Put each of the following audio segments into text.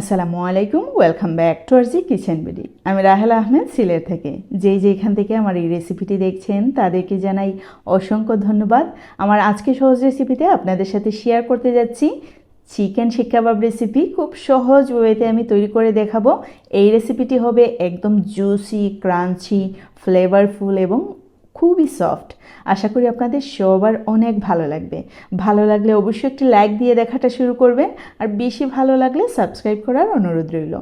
আসসালামু আলাইকুম welcome back to RG kitchen BD আমি রাহেল আহমেদ, সিলেট থেকে। যেই যেখান থেকে আমার এই রেসিপিটি দেখছেন, তাদেরকে জানাই অসংখ্য ধন্যবাদ। আমার আজকে সহজ রেসিপিতে আপনাদের সাথে শেয়ার করতে যাচ্ছি। চিকেন শিক কাবাব রেসিপি খুব সহজ ওয়েতে আমি তৈরি করে দেখাবো। এই রেসিপিটি হবে একদম জুসি ক্রাঞ্চি ফ্লেভারফুল এবং খুবই সফট আশা করি আপনাদের সবার অনেক ভালো লাগবে। ভালো লাগলে অবশ্যই একটি লাইক দিয়ে দেখাটা শুরু করবেন, আর বেশি ভালো লাগলে সাবস্ক্রাইব করার অনুরোধ রইল।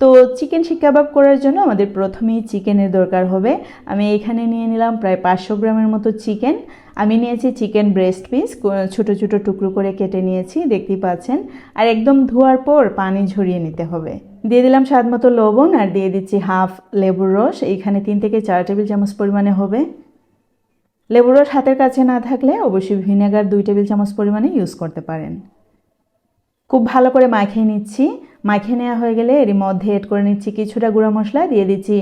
তো চিকেন শিক কাবাব করার জন্য আমাদের প্রথমেই চিকেনের দরকার হবে। আমি এখানে নিয়ে নিলাম প্রায় পাঁচশো গ্রামের মতো চিকেন আমি নিয়েছি চিকেন ব্রেস্ট পিস ছোট ছোট টুকরো করে কেটে নিয়েছি, দেখতেই পাচ্ছেন। আর একদম ধোয়ার পর পানি ঝরিয়ে নিতে হবে। দিয়ে দিলাম স্বাদ মতো লবণ, আর দিয়ে দিচ্ছি হাফ লেবুর রস। এইখানে তিন থেকে চার টেবিল চামচ পরিমাণে হবে। লেবুর রস হাতের কাছে না থাকলে অবশ্যই ভিনেগার দুই টেবিল চামচ পরিমাণে ইউজ করতে পারেন। খুব ভালো করে মাখিয়ে নিচ্ছি। মাখিয়ে নেওয়া হয়ে গেলে এর মধ্যে এড করে নিচ্ছি কিছুটা গুঁড়া মশলা, দিয়ে দিচ্ছি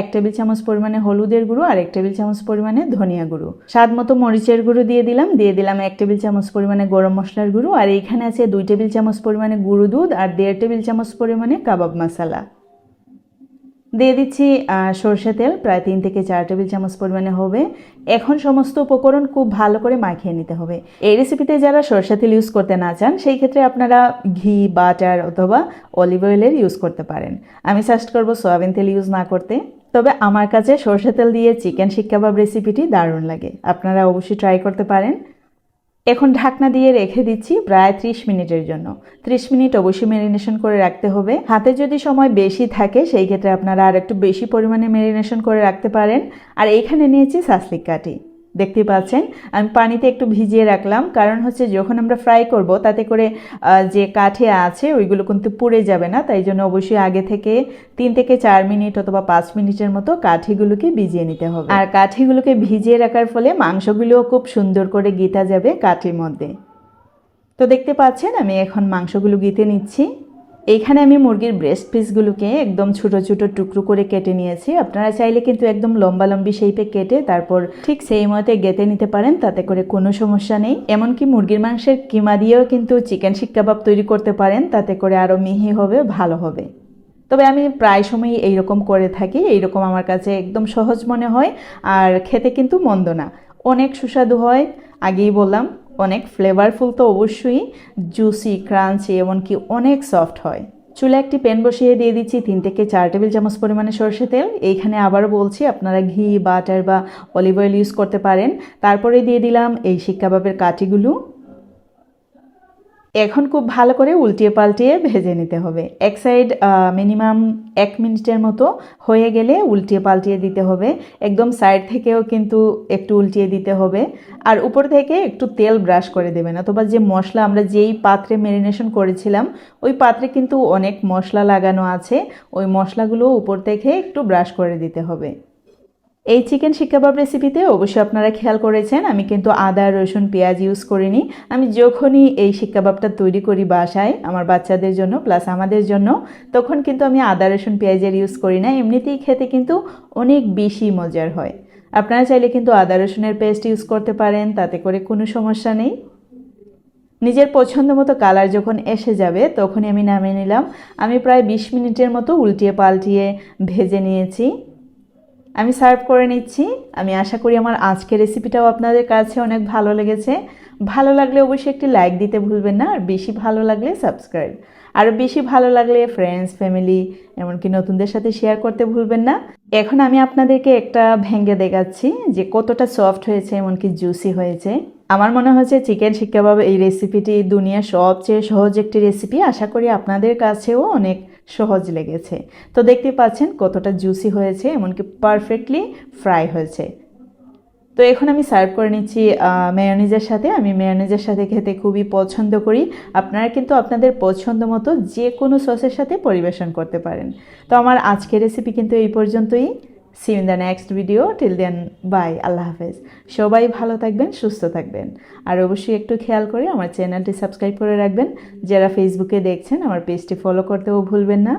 এক টেবিল চামচ পরিমাণে হলুদের গুঁড়ো আর এক টেবিল চামচ পরিমাণে ধনিয়া গুঁড়ো। স্বাদ মতো মরিচের গুঁড়ো দিয়ে দিলাম দিয়ে দিলাম এক টেবিল চামচ পরিমাণে গরম মশলার গুঁড়ো আর এইখানে আছে দুই টেবিল চামচ পরিমাণে গুঁড়ো দুধ আর দেড় টেবিল চামচ পরিমাণে কাবাব মশলা। দিয়ে দিচ্ছি সর্ষে তেল, প্রায় তিন থেকে চার টেবিল চামচ পরিমাণে হবে। এখন সমস্ত উপকরণ খুব ভালো করে মাখিয়ে নিতে হবে। এই রেসিপিতে যারা সর্ষে তেল ইউজ করতে না চান, সেই ক্ষেত্রে আপনারা ঘি বাটার অথবা অলিভ অয়েলের ইউজ করতে পারেন। আমি সাজেস্ট করব সয়াবিন তেল ইউজ না করতে। তবে আমার কাছে সর্ষে তেল দিয়ে চিকেন শিক কাবাব রেসিপিটি দারুণ লাগে। আপনারা অবশ্যই ট্রাই করতে পারেন। এখন ঢাকনা দিয়ে রেখে দিচ্ছি প্রায় ত্রিশ মিনিটের জন্য। ত্রিশ মিনিট অবশ্যই ম্যারিনেশন করে রাখতে হবে। হাতে যদি সময় বেশি থাকে, সেই ক্ষেত্রে আপনারা আর একটু বেশি পরিমাণে ম্যারিনেশন করে রাখতে পারেন। আর এখানে নিয়েছি সাসলিক কাঠি দেখতে পাচ্ছেন। আমি পানিতে একটু ভিজিয়ে রাখলাম, কারণ হচ্ছে যখন আমরা ফ্রাই করব, তাতে করে যে কাঠে আছে, ওইগুলো কিন্তু পুড়ে যাবে না। তাই জন্য অবশ্যই আগে থেকে তিন থেকে চার মিনিট অথবা পাঁচ মিনিটের মতো কাঠিগুলোকে ভিজিয়ে নিতে হবে। আর কাঠিগুলোকে ভিজিয়ে রাখার ফলে মাংসগুলোও খুব সুন্দর করে গীতা যাবে কাঠির মধ্যে। তো দেখতে পাচ্ছেন, আমি এখন মাংসগুলো গীতে নিচ্ছি। এইখানে আমি মুরগির ব্রেস্ট পিসগুলোকে একদম ছোট ছোট টুকরো করে কেটে নিয়েছি। আপনারা চাইলে কিন্তু একদম লম্বা লম্বি শেপে কেটে তারপর ঠিক সেই মতে গেতে নিতে পারেন, তাতে করে কোনো সমস্যা নেই। এমনকি মুরগির মাংসের কিমা দিয়েও কিন্তু চিকেন শিক কাবাব তৈরি করতে পারেন, তাতে করে আরও মিহি হবে, ভালো হবে। তবে আমি প্রায় সময়ই এইরকম করে থাকি, এইরকম আমার কাছে একদম সহজ মনে হয়, আর খেতে কিন্তু মন্দ না। অনেক সুস্বাদু হয়, আগেই বললাম। অনেক ফ্লেভারফুল তো অবশ্যই জুসি ক্রাঞ্চি এমনকি অনেক সফট হয়। চুলে একটি প্যান বসিয়ে দিয়ে দিচ্ছি তিন থেকে চার টেবিল চামচ পরিমাণে সর্ষে তেল। এইখানে আবারও বলছি, আপনারা ঘি বাটার বা অলিভ অয়েল ইউজ করতে পারেন। তারপরে দিয়ে দিলাম এই শিক কাবাবের কাঠিগুলো। এখন খুব ভালো করে উল্টিয়ে পাল্টিয়ে ভেজে নিতে হবে। এক সাইড মিনিমাম এক মিনিটের মতো হয়ে গেলে উল্টিয়ে পাল্টিয়ে দিতে হবে। একদম সাইড থেকেও কিন্তু একটু উল্টিয়ে দিতে হবে। আর উপর থেকে একটু তেল ব্রাশ করে দেবেন। অথবা যে মশলা আমরা যেই পাত্রে ম্যারিনেশন করেছিলাম, ওই পাত্রে কিন্তু অনেক মশলা লাগানো আছে। ওই মশলাগুলো উপর থেকে একটু ব্রাশ করে দিতে হবে। এই চিকেন শিকাবাব রেসিপিতে অবশ্যই আপনারা খেয়াল করেছেন। আমি কিন্তু আদা, রসুন, পেঁয়াজ ইউজ করিনি। আমি যখনই এই শিকাবাবটা তৈরি করি বাসায় আমার বাচ্চাদের জন্য প্লাস আমাদের জন্য, তখন কিন্তু আমি আদা, রসুন, পেঁয়াজের ইউজ করি না। এমনিতেই খেতে কিন্তু অনেক বেশি মজার হয়। আপনারা চাইলে কিন্তু আদা, রসুনের পেস্ট ইউজ করতে পারেন, তাতে করে কোনো সমস্যা নেই। নিজের পছন্দ মতো কালার যখন এসে যাবে, তখনই আমি নামিয়ে নিলাম। আমি প্রায় বিশ মিনিটের মতো উল্টিয়ে পাল্টিয়ে ভেজে নিয়েছি। আমি সার্ভ করে নিচ্ছি। আমি আশা করি আমার আজকের রেসিপিটাও আপনাদের কাছে অনেক ভালো লেগেছে। ভালো লাগলে অবশ্যই একটি লাইক দিতে ভুলবেন না, আর বেশি ভালো লাগলে সাবস্ক্রাইব আরও বেশি ভালো লাগলে ফ্রেন্ডস ফ্যামিলি এমনকি নতুনদের সাথে শেয়ার করতে ভুলবেন না। এখন আমি আপনাদেরকে একটা ভেঙ্গে দেখাচ্ছি, যে কতটা সফট হয়েছে, এমনকি জুসি হয়েছে। আমার মনে হচ্ছে চিকেন শিক্ষাভাবে এই রেসিপিটি দুনিয়ার সবচেয়ে সহজ একটি রেসিপি আশা করি আপনাদের কাছেও অনেক সহজ লেগেছে। তো দেখতে পাচ্ছেন কতটা জুসি হয়েছে, এমনকি পারফেক্টলি ফ্রাই হয়েছে। তো এখন আমি সার্ভ করে নিচ্ছি মেয়নিজের সাথে। আমি মেয়নিজের সাথে খেতে খুবই পছন্দ করি। আপনারা কিন্তু আপনাদের পছন্দ মতো যে কোনো সসের সাথে পরিবেশন করতে পারেন। তো আমার আজকের রেসিপি কিন্তু এই পর্যন্তই। See in the next video till then bye আল্লাহ হাফেজ। সবাই ভালো থাকবেন, সুস্থ থাকবেন। আর অবশ্যই একটু খেয়াল করে আমার চ্যানেলটি সাবস্ক্রাইব করে রাখবেন। যারা ফেসবুকে দেখছেন, আমার পেজটি ফলো করতেও ভুলবেন না।